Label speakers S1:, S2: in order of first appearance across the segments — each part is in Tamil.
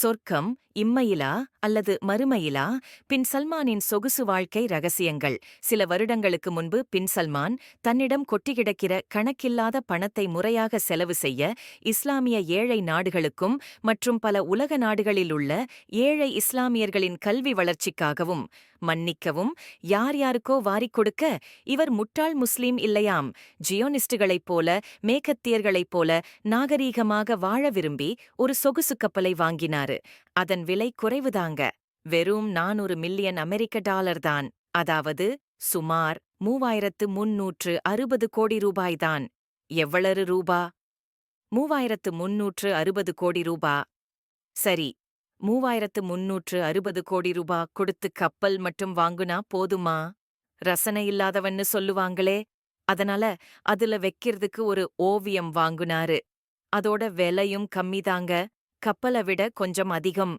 S1: சொர்க்கம் இம்மையிலா அல்லது மறுமையிலா? பின் சல்மானின் சொகுசு வாழ்க்கை ரகசியங்கள். சில வருடங்களுக்கு முன்பு பின் சல்மான் தன்னிடம் கொட்டிக்கிடக்கிற கணக்கில்லாத பணத்தை முறையாக செலவு செய்ய இஸ்லாமிய ஏழை நாடுகளுக்கும் மற்றும் பல உலக நாடுகளில் உள்ள ஏழை இஸ்லாமியர்களின் கல்வி வளர்ச்சிக்காகவும் மன்னிக்கவும் யார் யாருக்கோ வாரிக் கொடுக்க இவர் முட்டாள் முஸ்லீம் இல்லையாம். ஜியோனிஸ்டுகளைப் போல மேகத்தியர்களைப் போல நாகரீகமாக வாழ விரும்பி ஒரு சொகுசு கப்பலை வாங்கினாரு. அதன் விலை குறைவுதாங்க. வெறும் நானூறு மில்லியன் அமெரிக்க டாலர் தான். அதாவது சுமார் மூவாயிரத்து முன்னூற்று அறுபது கோடி ரூபாய்தான் எவ்வளவு ரூபா? மூவாயிரத்து முன்னூற்று அறுபது கோடி ரூபா. சரி மூவாயிரத்து முன்னூற்று அறுபது கோடி ரூபா கொடுத்து கப்பல் மட்டும் வாங்குனா போதுமா? ரசனை இல்லாதவன்னு சொல்லுவாங்களே. அதனால அதுல வைக்கிறதுக்கு ஒரு ஓவியம் வாங்குனாரு. அதோட விலையும் கம்மிதாங்க. கப்பலை விட கொஞ்சம் அதிகம்.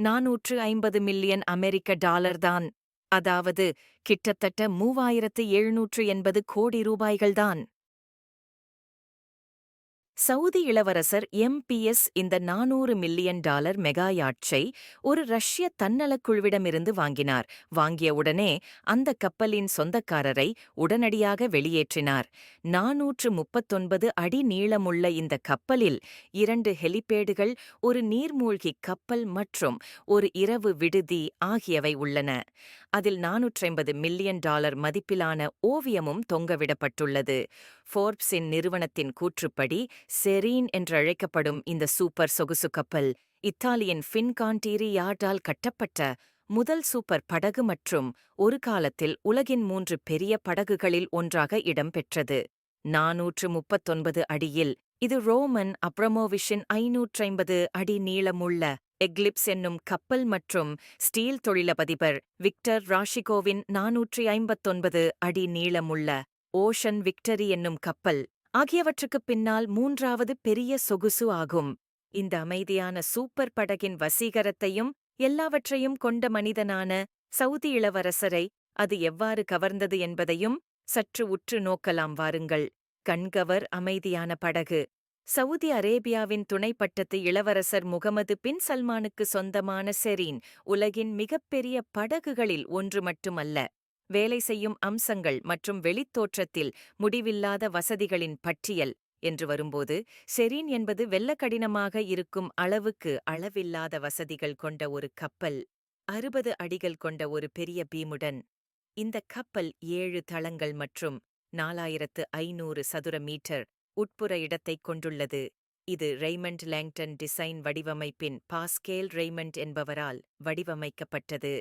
S1: நாநூற்று ஐம்பது மில்லியன் அமெரிக்க டாலர் தான். அதாவது கிட்டத்தட்ட மூவாயிரத்து எழுநூற்று எண்பது கோடி ரூபாய்கள்தான் சவுதி இளவரசர் எம்பிஎஸ் இந்த நானூறு மில்லியன் டாலர் மெகா யாட்சை ஒரு ரஷ்ய தன்னலக் குழுவிடமிருந்து வாங்கினார். வாங்கியவுடனே அந்த கப்பலின் சொந்தக்காரரை உடனடியாக வெளியேற்றினார். நாநூற்று முப்பத்தொன்பது அடி நீளமுள்ள இந்த கப்பலில் இரண்டு ஹெலிபேடுகள் ஒரு நீர்மூழ்கி கப்பல் மற்றும் ஒரு இரவு விடுதி ஆகியவை உள்ளன. அதில் நானூற்றைம்பது மில்லியன் டாலர் மதிப்பிலான ஓவியமும் தொங்கவிடப்பட்டுள்ளது. ஃபோர்ப்ஸின் நிறுவனத்தின் கூற்றுப்படி செரீன் என்றழைக்கப்படும் இந்த சூப்பர் சொகுசு கப்பல் இத்தாலியின் ஃபின்கான்டீரி யார்டால் கட்டப்பட்ட முதல் சூப்பர் படகு மற்றும் ஒரு காலத்தில் உலகின் மூன்று பெரிய படகுகளில் ஒன்றாக இடம்பெற்றது. நாநூற்று முப்பத்தொன்பது அடியில் இது ரோமன் அப்ரமோவிஷின் ஐநூற்றைம்பது அடி நீளமுள்ள எக்லிப்ஸ் என்னும் கப்பல் மற்றும் ஸ்டீல் தொழிலதிபர் விக்டர் ராஷிகோவின் நாநூற்றி ஐம்பத்தொன்பது அடி நீளமுள்ள ஓஷன் விக்டரி என்னும் கப்பல் ஆகியவற்றுக்குப் பின்னால் மூன்றாவது பெரிய சொகுசு ஆகும். இந்த அமைதியான சூப்பர் படகின் வசீகரத்தையும் எல்லாவற்றையும் கொண்ட மனிதனான சவுதி இளவரசரை அது எவ்வாறு கவர்ந்தது என்பதையும் சற்று உற்று நோக்கலாம் வாருங்கள். கண்கவர் அமைதியான படகு. சவுதி அரேபியாவின் துணைப்பட்டத்து இளவரசர் முகமது பின் சல்மானுக்கு சொந்தமான செரீன் உலகின் மிகப்பெரிய படகுகளில் ஒன்று மட்டுமல்ல. வேலை செய்யும் அம்சங்கள் மற்றும் வெளித்தோற்றத்தில் முடிவில்லாத வசதிகளின் பட்டியல் என்று வரும்போது செரீன் என்பது வெள்ளக்கடினமாக இருக்கும் அளவுக்கு அளவில்லாத வசதிகள் கொண்ட ஒரு கப்பல் அறுபது அடிகள் கொண்ட ஒரு பெரிய பீமுடன். இந்த கப்பல் ஏழு தளங்கள் மற்றும் நாலாயிரத்து ஐநூறு சதுர மீட்டர் உட்புற இடத்தைக் கொண்டுள்ளது. இது ரெய்மண்ட் லேங்டன் டிசைன் வடிவமைப்பின் பாஸ்கேல் ரெய்மண்ட் என்பவரால் வடிவமைக்கப்பட்டது.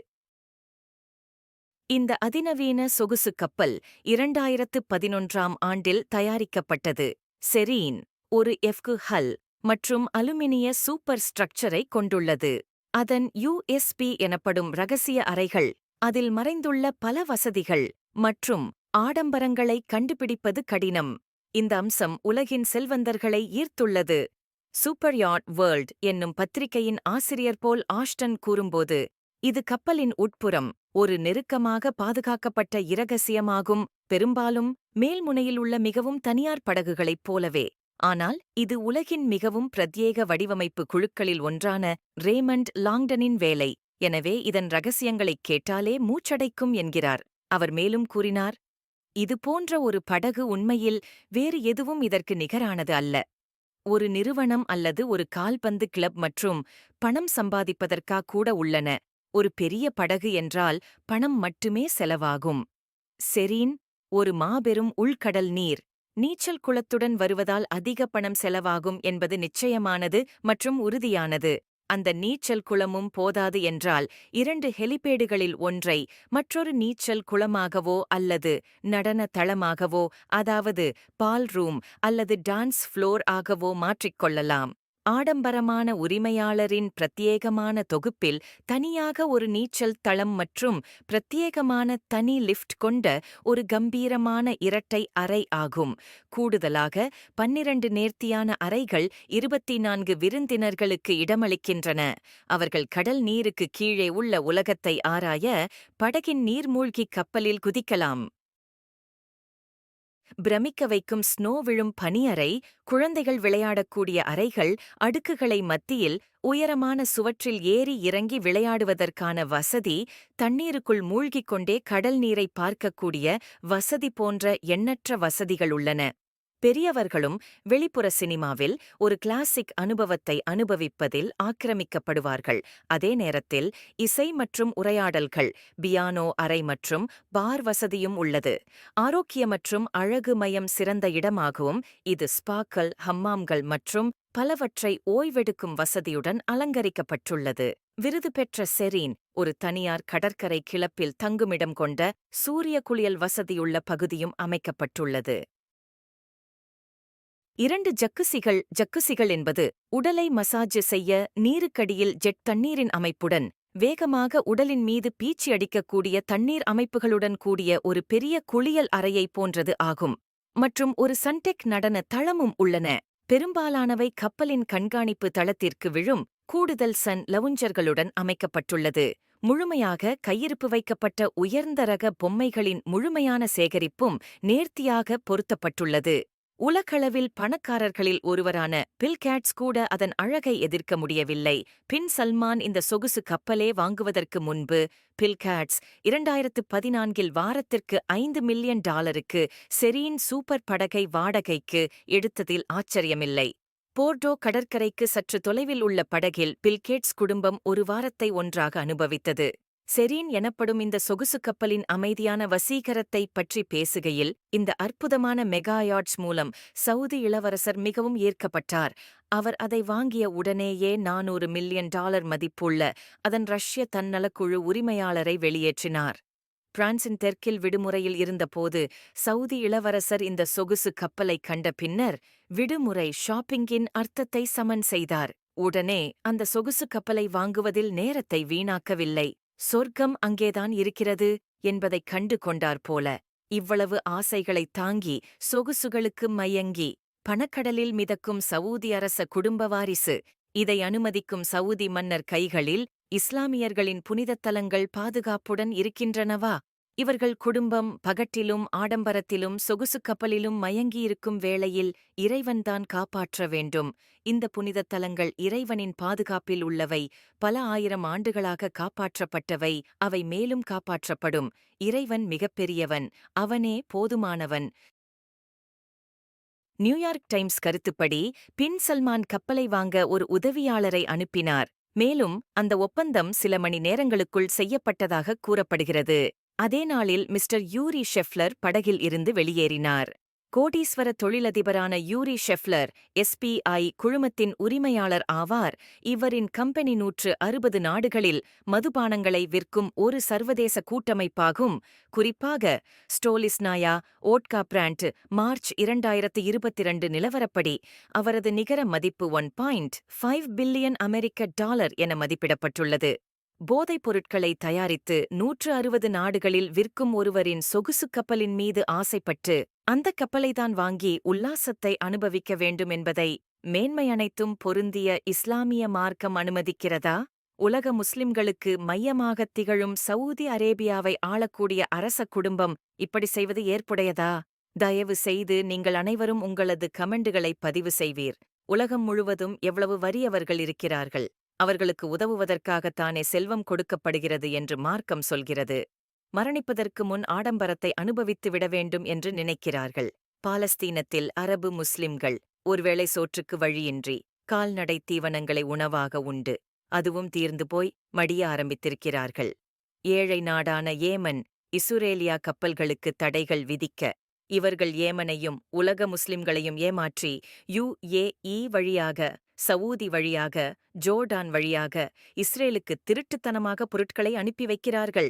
S1: இந்த அதிநவீன சொகுசு கப்பல் இரண்டாயிரத்து பதினொன்றாம் ஆண்டில் தயாரிக்கப்பட்டது. செரீன் ஒரு எஃப்கு ஹல் மற்றும் அலுமினிய சூப்பர் ஸ்ட்ரக்சரை கொண்டுள்ளது. அதன் யுஎஸ்பி எனப்படும் ரகசிய அறைகள் அதில் மறைந்துள்ள பல வசதிகள் மற்றும் ஆடம்பரங்களை கண்டுபிடிப்பது கடினம். இந்த அம்சம் உலகின் செல்வந்தர்களை ஈர்த்துள்ளது. சூப்பர் யாட் வேர்ல்ட் என்னும் பத்திரிகையின் ஆசிரியர் போல் ஆஷ்டன் கூறும்போது இது கப்பலின் உட்புறம் ஒரு நெருக்கமாக பாதுகாக்கப்பட்ட இரகசியமாகும் பெரும்பாலும் மேல்முனையில் உள்ள மிகவும் தனியார் படகுகளைப் போலவே. ஆனால் இது உலகின் மிகவும் பிரத்யேக வடிவமைப்பு குழுக்களில் ஒன்றான ரேமண்ட் லாங்டனின் வேலை. எனவே இதன் ரகசியங்களைக் கேட்டாலே மூச்சடைக்கும் என்கிறார். அவர் மேலும் கூறினார் இது போன்ற ஒரு படகு உண்மையில் வேறு எதுவும் இதற்கு நிகரானது அல்ல. ஒரு நிறுவனம் அல்லது ஒரு கால்பந்து கிளப் மற்றும் பணம் சம்பாதிப்பதற்கா கூட உள்ளன. ஒரு பெரிய படகு என்றால் பணம் மட்டுமே செலவாகும். செரீன் ஒரு மாபெரும் உள்கடல் நீர் நீச்சல் குளத்துடன் வருவதால் அதிக பணம் செலவாகும் என்பது நிச்சயமானது மற்றும் உறுதியானது. அந்த நீச்சல் குளமும் போதாது என்றால் இரண்டு ஹெலிபேடுகளில் ஒன்றை மற்றொரு நீச்சல் குளமாகவோ அல்லது நடன தளமாகவோ அதாவது பால் ரூம் அல்லது டான்ஸ் ஃப்ளோர் ஆகவோ மாற்றிக்கொள்ளலாம் ஆடம்பரமான உரிமையாளரின் பிரத்யேகமான தொகுப்பில் தனியாக ஒரு நீச்சல் தளம் மற்றும் பிரத்யேகமான தனி லிஃப்ட் கொண்ட ஒரு கம்பீரமான இரட்டை அறை ஆகும். கூடுதலாக பன்னிரண்டு நேர்த்தியான அறைகள் இருபத்தி நான்கு விருந்தினர்களுக்கு இடமளிக்கின்றன. அவர்கள் கடல் நீருக்கு கீழே உள்ள உலகத்தை ஆராய படகின் நீர்மூழ்கிக் கப்பலில் குதிக்கலாம். பிரமிக்க வைக்கும் ஸ்னோ விழும் பனியறை குழந்தைகள் விளையாடக்கூடிய அறைகள் அடுக்குகளை மத்தியில் உயரமான சுவற்றில் ஏறி இறங்கி விளையாடுவதற்கான வசதி தண்ணீருக்குள் மூழ்கிக் கொண்டே கடல் நீரை பார்க்கக்கூடிய வசதி போன்ற எண்ணற்ற வசதிகள் உள்ளன. பெரியவர்களும் வெளிப்புற சினிமாவில் ஒரு கிளாசிக் அனுபவத்தை அனுபவிப்பதில் ஆக்கிரமிக்கப்படுவார்கள். அதே நேரத்தில் இசை மற்றும் உரையாடல்கள் பியானோ அறை மற்றும் பார் வசதியும் உள்ளது. ஆரோக்கிய மற்றும் அழகு மயம் சிறந்த இடமாகவும் இது ஸ்பாக்கள் ஹம்மாம்கள் மற்றும் பலவற்றை ஓய்வெடுக்கும் வசதியுடன் அலங்கரிக்கப்பட்டுள்ளது. விருது பெற்ற செரீன் ஒரு தனியார் கடற்கரை கிளப்பில் தங்குமிடம் கொண்ட சூரிய குளியல் வசதியுள்ள பகுதியும் அமைக்கப்பட்டுள்ளது. இரண்டு ஜக்குசிகள் ஜக்குசிகள் என்பது உடலை மசாஜ் செய்ய நீருக்கடியில் ஜெட் தண்ணீரின் அமைப்புடன் வேகமாக உடலின் மீது பீச்சி அடிக்கக்கூடிய தண்ணீர் அமைப்புகளுடன் கூடிய ஒரு பெரிய குளியல் அறையை போன்றது ஆகும். மற்றும் ஒரு சன்டெக் நடன தளமும் உள்ளன. பெரும்பாலானவை கப்பலின் கண்காணிப்பு தளத்திற்கு விழும் கூடுதல் சன் லவுஞ்சர்களுடன் அமைக்கப்பட்டுள்ளது. முழுமையாக கையிருப்பு வைக்கப்பட்ட உயர்ந்த ரக பொம்மைகளின் முழுமையான சேகரிப்பும் நேர்த்தியாக பொருத்தப்பட்டுள்ளது. உலகளவில் பணக்காரர்களில் ஒருவரான பில்கேட்ஸ் கூட அதன் அழகை எதிர்க்க முடியவில்லை. பின் சல்மான் இந்த சொகுசு கப்பலே வாங்குவதற்கு முன்பு பில்கேட்ஸ் இரண்டாயிரத்து பதினான்கில் வாரத்திற்கு ஐந்து மில்லியன் டாலருக்கு செரீன் சூப்பர் படகை வாடகைக்கு எடுத்ததில் ஆச்சரியமில்லை. போர்டோ கடற்கரைக்கு சற்று தொலைவில் உள்ள படகில் பில்கேட்ஸ் குடும்பம் ஒரு வாரத்தை ஒன்றாக அனுபவித்தது. செரீன் எனப்படும் இந்த சொகுசு கப்பலின் அமைதியான வசீகரத்தை பற்றி பேசுகையில் இந்த அற்புதமான மெகாயாட்ஸ் மூலம் சவுதி இளவரசர் மிகவும் ஈர்க்கப்பட்டார். அவர் அதை வாங்கிய உடனேயே நானூறு மில்லியன் டாலர் மதிப்புள்ள அதன் ரஷ்ய தன்னலக்குழு உரிமையாளரை வெளியேற்றினார். பிரான்சின் தெற்கில் விடுமுறையில் இருந்தபோது சவுதி இளவரசர் இந்த சொகுசு கப்பலை கண்ட பின்னர் விடுமுறை ஷாப்பிங்கின் அர்த்தத்தை சமன் செய்தார். உடனே அந்த சொகுசு கப்பலை வாங்குவதில் நேரத்தை வீணாக்கவில்லை. சொர்க்கம் அங்கேதான் இருக்கிறது என்பதைக் கண்டு கொண்டார் போல. இவ்வளவு ஆசைகளைத் தாங்கி சொகுசுகளுக்கு மயங்கி பணக்கடலில் மிதக்கும் சவூதி அரச குடும்ப வாரிசு இதை அனுமதிக்கும் சவுதி மன்னர் கைகளில் இஸ்லாமியர்களின் புனிதத் தலங்கள் பாதுகாப்புடன் இருக்கின்றனவா? இவர்கள் குடும்பம் பகட்டிலும் ஆடம்பரத்திலும் சொகுசு கப்பலிலும் மயங்கியிருக்கும் வேளையில் இறைவன்தான் காப்பாற்ற வேண்டும். இந்த புனிதத் தலங்கள் இறைவனின் பாதுகாப்பில் உள்ளவை. பல ஆயிரம் ஆண்டுகளாக காப்பாற்றப்பட்டவை. அவை மேலும் காப்பாற்றப்படும். இறைவன் மிகப்பெரியவன். அவனே போதுமானவன். நியூயார்க் டைம்ஸ் கருத்துப்படி பின் சல்மான் கப்பலை வாங்க ஒரு உதவியாளரை அனுப்பினார். மேலும் அந்த ஒப்பந்தம் சில மணி நேரங்களுக்குள் செய்யப்பட்டதாக கூறப்படுகிறது. அதே நாளில் மிஸ்டர் யூரி ஷெஃப்லர் படகில் இருந்து வெளியேறினார். கோடீஸ்வர தொழிலதிபரான யூரி ஷெஃப்லர் எஸ்பிஐ குழுமத்தின் உரிமையாளர் ஆவார். இவரின் கம்பெனி நூற்று அறுபது நாடுகளில் மதுபானங்களை விற்கும் ஒரு சர்வதேச கூட்டமைப்பாகும். குறிப்பாக ஸ்டோலிஸ்னாயா ஓட்கா பிராண்ட் மார்ச் இரண்டாயிரத்து இருபத்திரண்டு நிலவரப்படி அவரது நிகர மதிப்பு ஒன் பாயிண்ட் ஃபைவ் பில்லியன் அமெரிக்க டாலர் என மதிப்பிடப்பட்டுள்ளது. போதைப் பொருட்களை தயாரித்து நூற்று அறுபது நாடுகளில் விற்கும் ஒருவரின் சொகுசு கப்பலின் மீது ஆசைப்பட்டு அந்த கப்பலைதான் வாங்கி உல்லாசத்தை அனுபவிக்க வேண்டும் என்பதை மேன்மை அனைத்தும் பொருந்திய இஸ்லாமிய மார்க்கம் அனுமதிக்கிறதா? உலக முஸ்லிம்களுக்கு மையமாகத் திகழும் சவுதி அரேபியாவை ஆளக்கூடிய அரச குடும்பம் இப்படி செய்வது ஏற்புடையதா? தயவு செய்து நீங்கள் அனைவரும் உங்களது கமெண்டுகளை பதிவு செய்வீர். உலகம் முழுவதும் எவ்வளவு வறியவர்கள் இருக்கிறார்கள். அவர்களுக்கு உதவுவதற்காகத்தானே செல்வம் கொடுக்கப்படுகிறது என்று மார்க்கம் சொல்கிறது. மரணிப்பதற்கு முன் ஆடம்பரத்தை அனுபவித்து விட வேண்டும் என்று நினைக்கிறார்கள். பாலஸ்தீனத்தில் அரபு முஸ்லிம்கள் ஒருவேளை சோற்றுக்கு வழியின்றி கால்நடை தீவனங்களை உணவாக உண்டு. அதுவும் தீர்ந்து போய் மடிய ஆரம்பித்திருக்கிறார்கள். ஏழை நாடான ஏமன் இசுரேலியா கப்பல்களுக்கு தடைகள் விதிக்க இவர்கள் ஏமனையும் உலக முஸ்லிம்களையும் ஏமாற்றி யுஏஇ வழியாக சவூதி வழியாக ஜோர்டான் வழியாக இஸ்ரேலுக்கு திருட்டுத்தனமாக பொருட்களை அனுப்பி வைக்கிறார்கள்.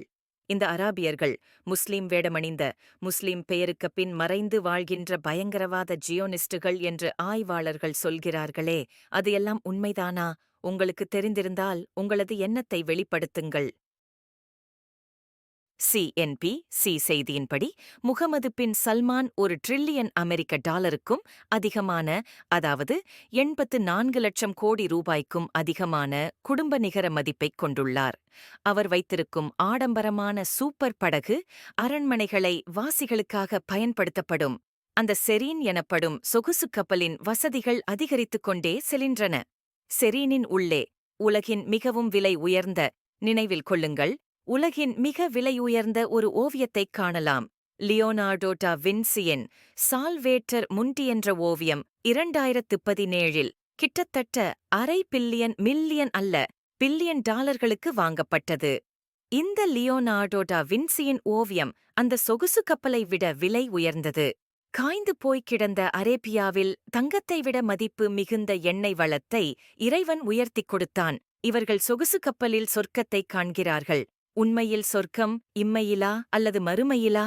S1: இந்த அராபியர்கள் முஸ்லிம் வேடமணிந்த முஸ்லிம் பெயருக்கு பின் மறைந்து வாழ்கின்ற பயங்கரவாத ஜியோனிஸ்டுகள் என்று ஆய்வாளர்கள் சொல்கிறார்களே அது எல்லாம் உண்மைதானா? உங்களுக்கு தெரிந்திருந்தால் உங்களது எண்ணத்தை வெளிப்படுத்துங்கள். சிஎன்பி சி செய்தியின்படி முகமது பின் சல்மான் ஒரு ட்ரில்லியன் அமெரிக்க டாலருக்கும் அதிகமான அதாவது எண்பத்து நான்கு லட்சம் கோடி ரூபாய்க்கும் அதிகமான குடும்ப நிகர மதிப்பைக் கொண்டுள்ளார். அவர் வைத்திருக்கும் ஆடம்பரமான சூப்பர் படகு அரண்மனைகளை வாசிகளுக்காக பயன்படுத்தப்படும். அந்த செரீன் எனப்படும் சொகுசு கப்பலின் வசதிகள் அதிகரித்துக் கொண்டே செல்கின்றன. செரீனின் உள்ளே உலகின் மிகவும் விலை உயர்ந்த நினைவில் கொள்ளுங்கள் உலகின் மிக விலையுயர்ந்த ஒரு ஓவியத்தைக் காணலாம். லியோனார்டோ டா வின்சியின் சால்வேட்டர் முண்டி என்ற ஓவியம் இரண்டாயிரத்து பதினேழில் கிட்டத்தட்ட அரை பில்லியன் மில்லியன் அல்ல பில்லியன் டாலர்களுக்கு வாங்கப்பட்டது. இந்த லியோனார்டோ டா வின்சியின் ஓவியம் அந்த சொகுசு கப்பலை விட விலை உயர்ந்தது. காய்ந்து போய்க் கிடந்த அரேபியாவில் தங்கத்தை விட மதிப்பு மிகுந்த எண்ணெய் வளத்தை இறைவன் உயர்த்திக் கொடுத்தான். இவர்கள் சொகுசு கப்பலில் சொர்க்கத்தைக் காண்கிறார்கள். உண்மையில் சொர்க்கம் இம்மையிலா அல்லது மறுமையிலா?